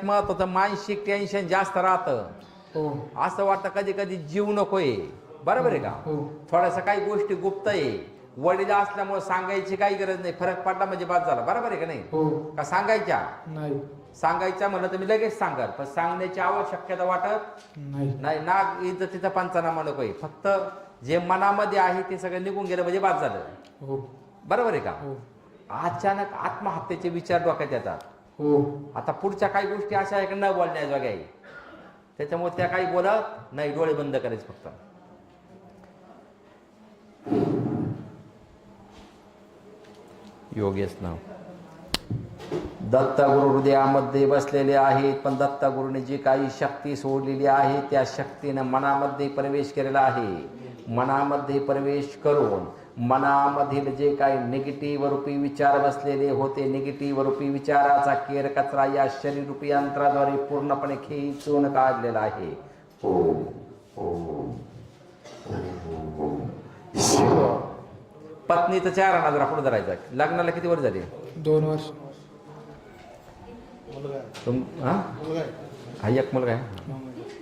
सगळ्यात महत्वाचं मानसिक टेन्शन जास्त राहतं. हो. असं वाटतं कधी कधी जीव नकोय. बरोबर आहे का? हो थोड्याशा काही गोष्टी गुप्त आहे. वडील असल्यामुळे सांगायची काही गरज नाही. फरक पडला म्हणजे बाद झाला. बरोबर आहे का नाही? हो. का सांगायच्या? नाही. सांगायच्या म्हणलं तर मी लगेच सांगाल. पण सांगण्याची आवश्यकता वाटत नाही. नाही. नाग इज्जतीचा पंचनामा नकोय. फक्त जे मनामध्ये आहे ते सगळं निघून गेलं म्हणजे बाद झालं. हो. बरोबर आहे का? हो. अचानक आत्महत्येचे विचार डोक्यात येतात. हो. आता पुढच्या काही गोष्टी अशा आहे की न बोलण्या जोग्या आहे त्याच्यामुळे त्या काही बोलत नाही डोळे बंद करायचे फक्त. योगेश नाव. दत्तगुरु हृदयामध्ये बसलेले आहेत पण दत्तगुरूने जी काही शक्ती सोडलेली आहे त्या शक्तीनं मनामध्ये प्रवेश केलेला आहे. मनामध्ये प्रवेश करून मनामधील जे काही निगेटिव्ह रूपी विचार बसलेले होते निगेटिव्ह रूपी विचाराचा केर कचरा या शरीररूपी यंत्राद्वारे पूर्णपणे खेचून काढलेला आहे. ओम ओम पत्नीचा चेहरा नजरा पुढे धरायचा लग्नाला किती वर्ष झाली? दोन वर्ष. तुम हा? एक मुलगा आहे?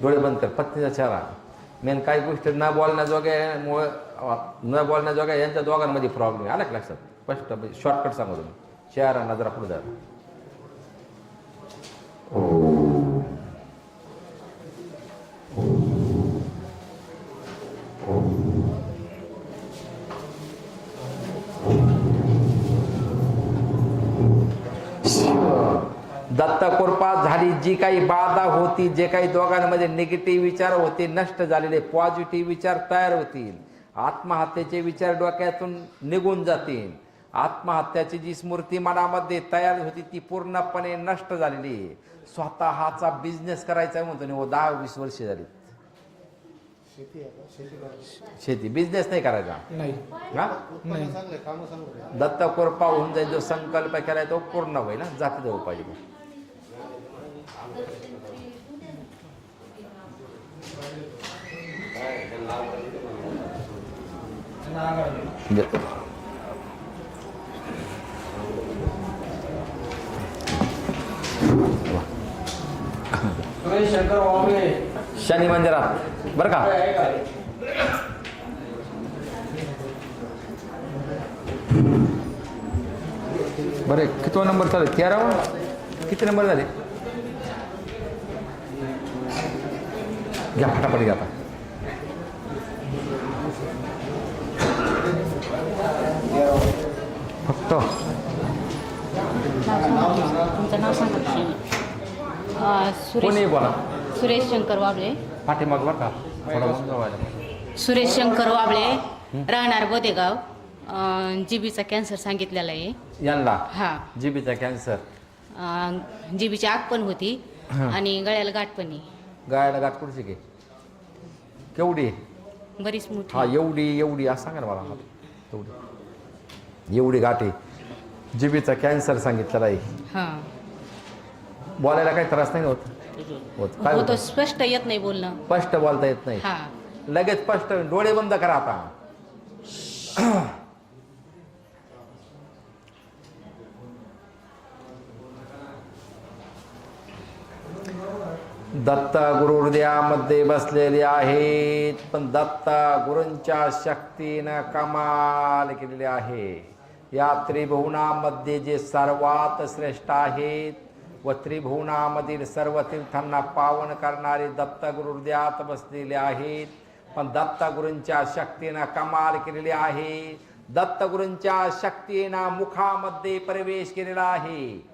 डोळे बंद कर पत्नीचा चेहरा मेन काही गोष्टी न बोलण्याजोग्यामुळे न बोलण्याजोग्या यांच्या दोघांमध्ये प्रॉब्लेम आहे आला का लक्षात? स्पष्ट शॉर्टकट सांगू तुम्ही. चेहरा नजरा पुढे दत्त कृपा झाली. जी काही बाधा होती जे काही दोघांमध्ये निगेटिव्ह विचार होते नष्ट झालेले पॉझिटिव्ह विचार तयार होतील. आत्महत्येचे विचार डोक्यातून निघून जातील. आत्महत्याची जी स्मृती मनामध्ये तयार होती ती पूर्णपणे नष्ट झालेली आहे. स्वतःचा बिझनेस करायचा म्हणतो ना, हो दहा वीस वर्ष झाली. शेती बिझनेस नाही करायचा? दत्त कृपा होऊन जाईल जो संकल्प केलाय तो पूर्ण होईल ना जाती जाऊ पाहिजे देतो. शंकर शनी मंदिरात. बरं का? बरे किती नंबर चालेल तेरावा? किती नंबर झाले? घ्या फटाफट घ्या आता फक्त. तुमचं नाव सांगा. कोणी सुरेश बोला. सुरेश शंकर वाबळे. पाठीमाग बरं का? थोडा बंद व्हायला सुरेश शंकर वाबळे राहणार बोदेगाव. जीबीचा कॅन्सर सांगितलेला आहे. यांना? हा. जीबीचा कॅन्सर? जीबीची आग पण होती आणि गळ्याला गाठ पण आहे. गायला गाठ कुठची की? केवढी? बरीच हा मोठी एवढी एवढी असं सांगा ना मला हा, तेवढी. एवढी गाठी. जिबीचा कॅन्सर सांगितलेला आहे हा. बोलायला काही त्रास नाही होत? होत. काय होतो? होतं स्पष्ट येत नाही बोलणं. स्पष्ट बोलता येत नाही. हा. लगेच स्पष्ट डोळे बंद करा आता. दत्त गुरु हृदयामध्ये बसलेले आहेत पण दत्त गुरूंच्या शक्तीनं कमाल केलेली आहे. या त्रिभुवनामध्ये जे सर्वात श्रेष्ठ आहेत व त्रिभुवनामधील सर्व तीर्थांना पावन करणारे दत्त गुरु हृदयात बसलेले आहेत पण दत्तगुरूंच्या शक्तीनं कमाल केलेली आहे. दत्तगुरूंच्या शक्तीनं मुखामध्ये प्रवेश केलेला आहे.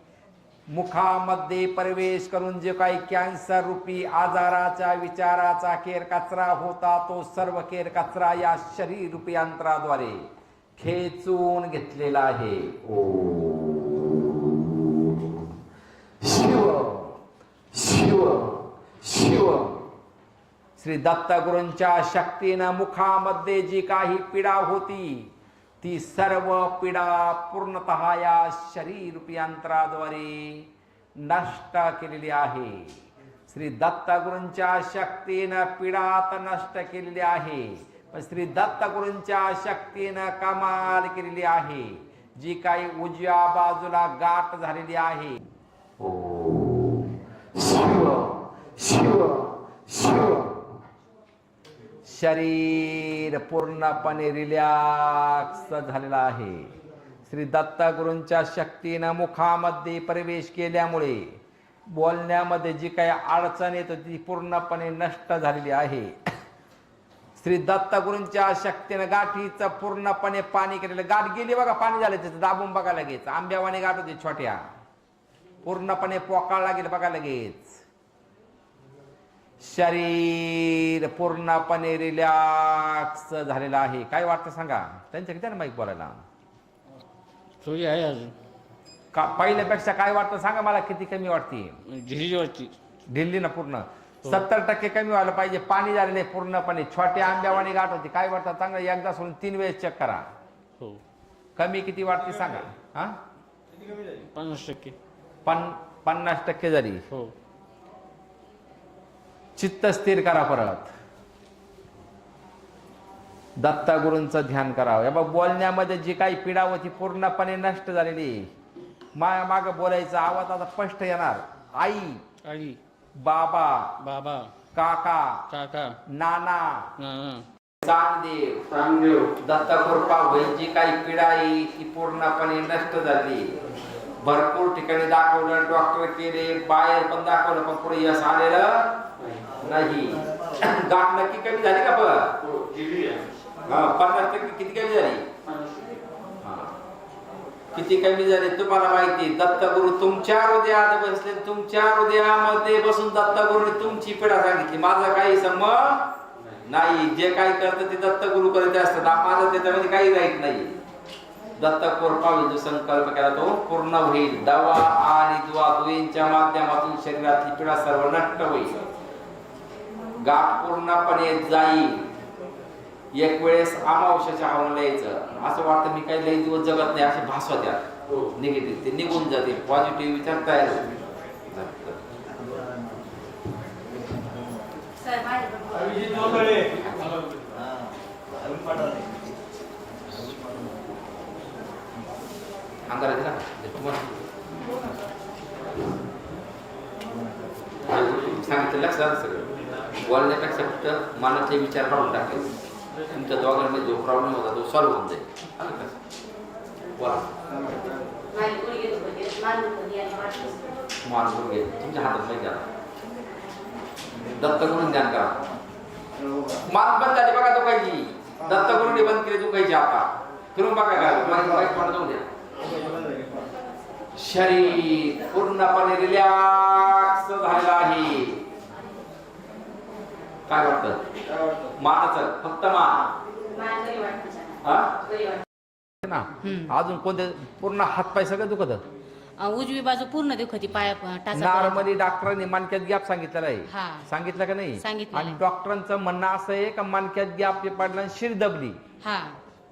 मुखामध्ये प्रवेश करून जे काही कॅन्सर रूपी आजाराच्या विचाराचा केर कचरा होता तो सर्व केर कचरा या शरीर रूपी यंत्राद्वारे खेचून घेतलेला आहे. ओ. शिव शिव शिव. श्री दत्तगुरूंच्या शक्तीनं मुखामध्ये जी काही पीडा होती ती सर्व पीडा पूर्णतः या शरीर यंत्राद्वारे नष्ट केलेली आहे. श्री दत्तगुरूंच्या शक्तीनं पीडा तर नष्ट केलेली आहे. पण श्री दत्तगुरूंच्या शक्तीनं कमाल केलेली आहे. जी काही उजव्या बाजूला गाठ झालेली आहे. शिव शिव शिव. शरीर पूर्णपणे रिलॅक्स झालेला आहे. श्री दत्तगुरूंच्या शक्तीनं मुखामध्ये प्रवेश केल्यामुळे बोलण्यामध्ये जी काही अडचण येतो ती पूर्णपणे नष्ट झालेली आहे. श्री दत्तगुरूंच्या शक्तीनं गाठीचं पूर्णपणे पाणी केलेलं गाठ गेली बघा पाणी झालं त्याचं दाबून बघा लगेच. आंब्यावाने गाठ होती छोट्या. पूर्णपणे पोकाळला गेलं बघा लगेच. शरीर पूर्णपणे रिलॅक्स झालेलं आहे. काय वाटतं सांगा? त्यांच्या किती माईक बोलायला. थोडी आहे अजून. का पहिल्यापेक्षा काय वाटतं सांगा मला किती कमी वाटते? ढिल्ली ना पूर्ण. सत्तर टक्के कमी व्हायला पाहिजे. पाणी झालेले पूर्णपणे. छोट्या आंब्यावानी गाठ होती. काय वाटतं? चांगलं एकदा सोडून तीन वेळेस चेक करा. हो. कमी किती वाटते सांगा? हा? पन्नास टक्के. पन पन्नास टक्के झाली हो. चित्त स्थिर करा परत. दत्ता गुरूंचं ध्यान करावं. या बघ बोलण्यामध्ये जी काही पीडा होती पूर्णपणे नष्ट झालेली. माया माग बोलायचा आवाज आता स्पष्ट येणार. आई. आई. बाबा. बाबा. काका. काका. नाना. चांगदेव. रामदेव दत्ता कृपा होईल जी काही पीडा आहे ती पूर्णपणे नष्ट झाली. भरपूर ठिकाणी दाखवलं डॉक्टर केले बाहेर पण दाखवलं पण पुढे यश आलेलं नाही. गाठ नक्की कमी झाली का पण हा, पन्नास टक्के किती कमी झाली. किती कमी झाली तुम्हाला माहिती दत्तगुरु तुमच्या हृदयात बसले तुमच्या हृदयामध्ये बसून दत्तगुरूने तुमची पीडा सांगितली. माझा काही संबंध नाही. जे काही करतं ते दत्तगुरु करत असतात. आ- माझं त्याच्यामध्ये काही राहीत नाही. दत्त कोरपावी जो संकल्प केला तो पूर्ण होईल. दवा आणि दुवा दोयींच्या माध्यमातून शरीरातली पीडा सर्व नष्ट होईल. गाठ पूर्णपणे जाईल. एक वेळेस अमावश्याच्या हवाला यायचं असं वाटतं मी काही लई दिवस जगत नाही असे भास होत्या. निगेटिव्ह ते निघून जाते पॉझिटिव्ह विचार तयार होतील. तुम्हाला. सांगितलं लक्षात सगळं. बोलण्यापेक्षा फक्त मनातले विचार काढून टाकले. तुमच्या दोघांमध्ये जो प्रॉब्लेम होता तो सॉल्व्ह होऊन जाईल. आलं का? बोला. घे तुमच्या हातात नाही दत्त करून ध्यान करा. मान बंद झाले बघा दुखायची दत्त करून बंद केली दुखायची आता फिरून बघा का द्या. शरीर पूर्णपणे रिलॅक्स झालेलं आहे. काय वाटतं? मानाचं फक्त मान. ना. अजून कोणते? पूर्ण हात पाय सगळं दुखत? उजवी बाजू पूर्ण दुखती पाया टाचा नॉर्मली डॉक्टरांनी मानक्यात गॅप सांगितलेला हा. आहे सांगितलं का नाही? सांगितलेलं आणि आहे. डॉक्टरांचं म्हणणं असं आहे का मानक्यात गॅप पडला आणि शिर दबली? हा.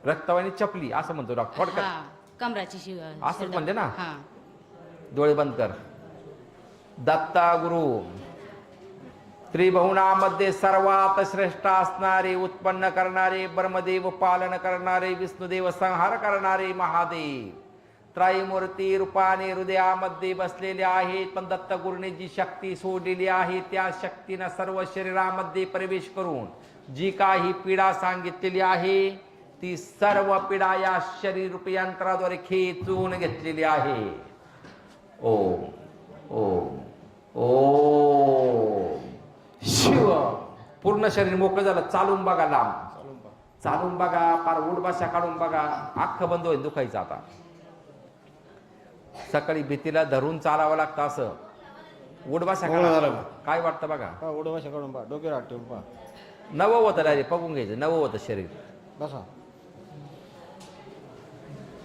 रक्तवाहिनी चपली असं म्हणतो डॉक्टर. थोडक्यात. हा. कमराची शिव असंच म्हणते ना? हा. डोळे बंद कर. दत्ता गुरु त्रिभुवनामध्ये सर्वात श्रेष्ठ असणारे उत्पन्न करणारे ब्रह्मदेव पालन करणारे विष्णुदेव संहार करणारे महादेव. त्रयमूर्ती रूपाने हृदयामध्ये बसलेले आहेत पण दत्तगुरूने जी शक्ती सोडलेली आहे त्या शक्तीनं सर्व शरीरामध्ये प्रवेश करून जी काही पीडा सांगितलेली आहे ती सर्व पीडा या शरीर यंत्राद्वारे खेचून घेतलेली आहे. ओम ओम ओम. शिव. पूर्ण शरीर मोकळं झालं. चालून बघा लांब. चालून बघा पार उडबाशा काढून बघा. अख्खं बंद होईल दुखायचं आता. सकाळी भीतीला धरून चालावं लागतं असं. उडबाशा मोकळं झालं काढा. काय वाटतं बघा? उडवा काढून पा डोक्यावर हात ठेवून पा नवं होतं डायरेक्ट बघून घ्यायचं. नवं होतं शरीर. बसा.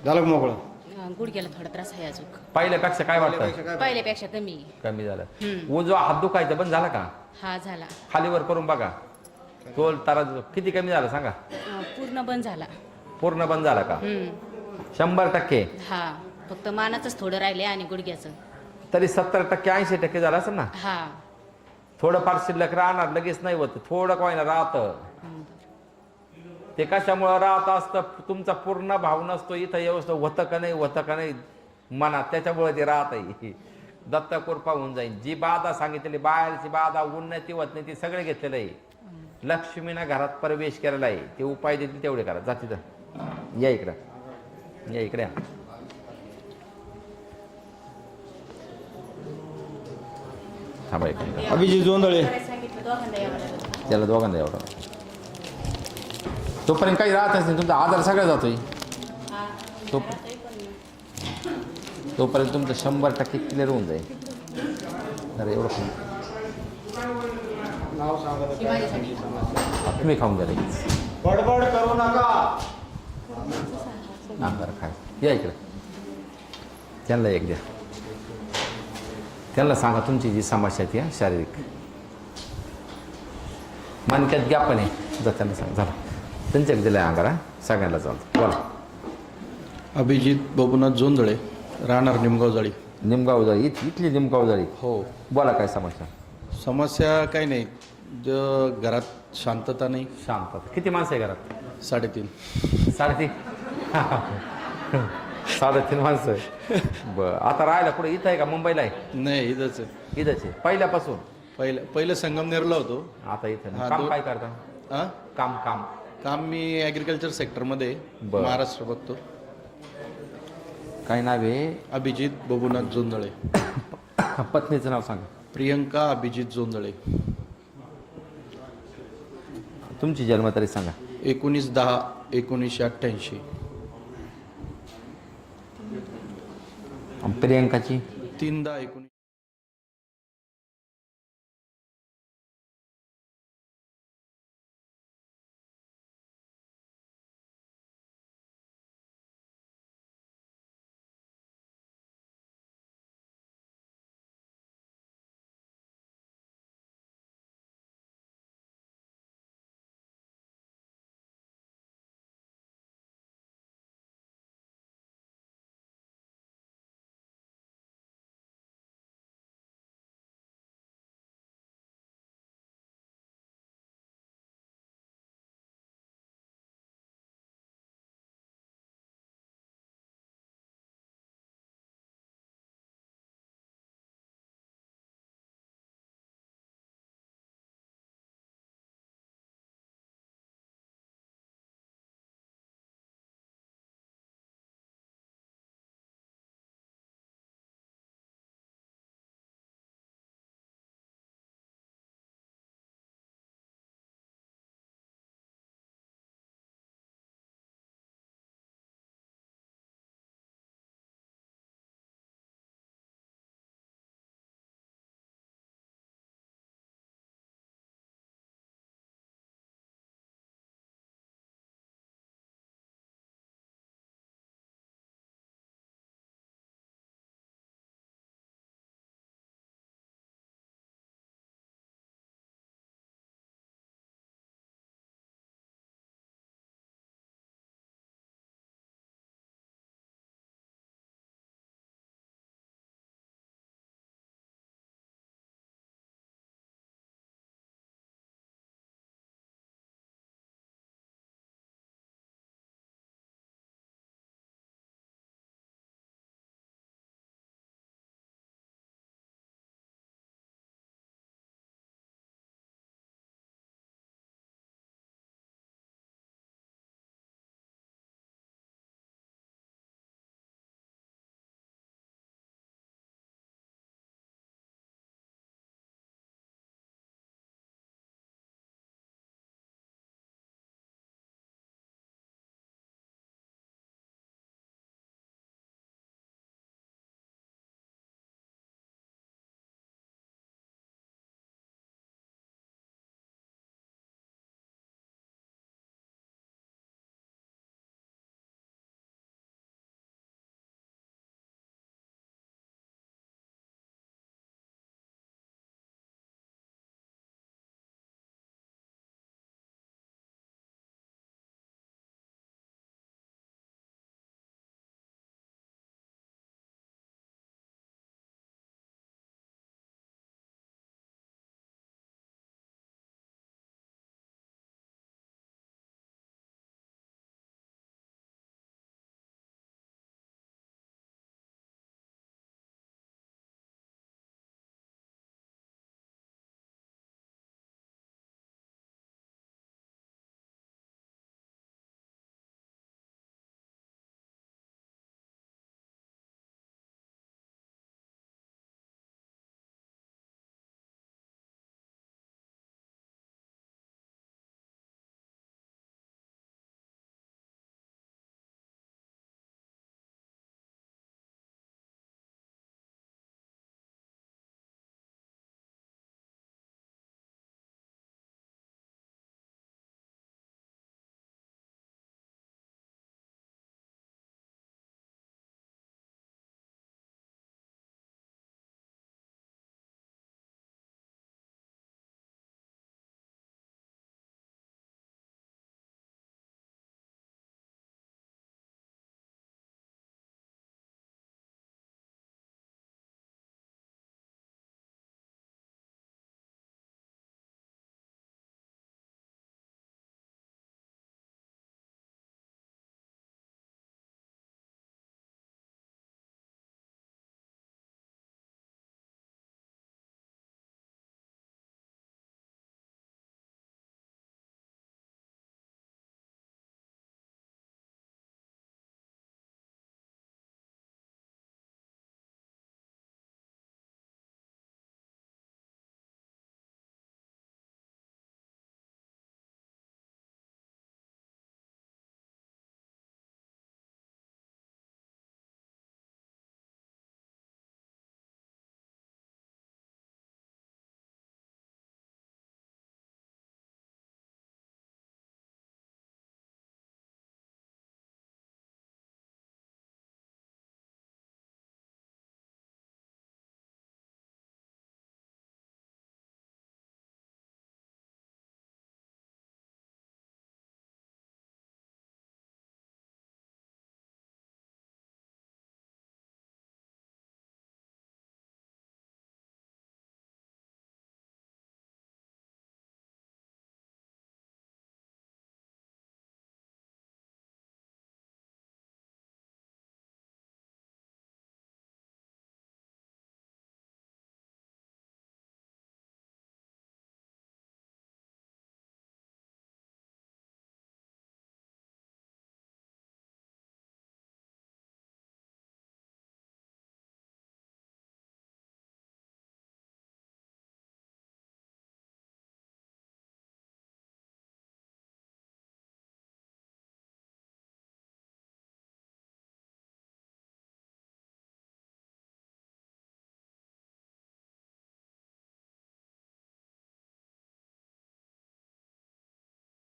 झालं मोकळं? अ, गुडघ्याला थोडा त्रास आहे अजून. पहिल्यापेक्षा काय वाटतं? पहिल्यापेक्षा कमी. कमी झालं. उजवा हात दुखायचा बंद झाला का? हा झाला. खालीवर करून बघा. तोल तारा किती कमी झाला सांगा? अ, पूर्ण बंद झाला. पूर्ण बंद झाला का? हम्म. शंभर टक्के. हा. फक्त मानाचंच थोडं राहिले आणि गुडघ्याचं. तरी सत्तर टक्के ऐंशी टक्के झालं असेल ना? हा. थोडं फार शिल्लक राहणार लगेच नाही होत. थोडं काय ना राहतं. ते कशामुळं राहत असतं? तुमचा पूर्ण भाव नसतो. इथं व्यवस्था होतं का नाही होतं का नाही? मनात त्याच्यामुळे ते राहत आहे दत्त कृपा होऊन जाईल जी बाधा सांगितलेली बाहेरची बाधा उन्नती होत नाही ती सगळे घेतलेलं आहे. लक्ष्मीनं घरात प्रवेश केलेला आहे. ते उपाय देतील तेवढे करा. जा तिथं. या इकडं. या इकडे. थांबा मिनिट. अभिजित जोंधळे. त्याला दोघांना एवढं. तोपर्यंत काही राहतच नाही. तुमचा आधार सगळा जातोय. तो तोपर्यंत तुमचं शंभर टक्के क्लिअर होऊन जाईल. अरे एवढं खाऊन. तुम्ही खाऊन घ्या बडबड करू नका. आमदार खाय या इकडे. त्यांना एक द्या. त्यांना सांगा तुमची जी समस्या आहे ती शारीरिक. मानक्यात घ्या पण आहे जा त्यांना सांग. झालं. त्यांच्याकडे दिलं आहे अंगारा. सगळ्यांना चालतं बोला. अभिजित बबुनाथ जोंधळे. राहणार निमगाव जाळी. निमगाव जाळी. इथ इथली निमगाव जाळी. हो. बोला काय समस्या? समस्या काही नाही. ज- घरात शांतता नाही. शांत किती माणसं आहे घरात? साडेतीन. साडेतीन? साडेतीन माणसं आहे. बरं. आता राहायला कुठे? इथं आहे का? मुंबईला आहे? नाही इथंच आहे. इथंच आहे. पहिल्यापासून? पहिलं पहिलं संगमनेरला होतो. आता इथं नाही. हा, काम दो- काय करता? हां काम काम. काम मी ॲग्रिकल्चर सेक्टरमध्ये. बरं. महाराष्ट्र बघतो. काय नाव आहे? अभिजित बबुनाथ जोंधळे. पत्नीचं नाव सांगा. प्रियंका अभिजित जोंधळे. तुमची जन्मतारीख सांगा. एकोणीस दहा एकोणीसशे अठ्ठ्याऐंशी. प्रियंकाची? तीन दहा एकोणीस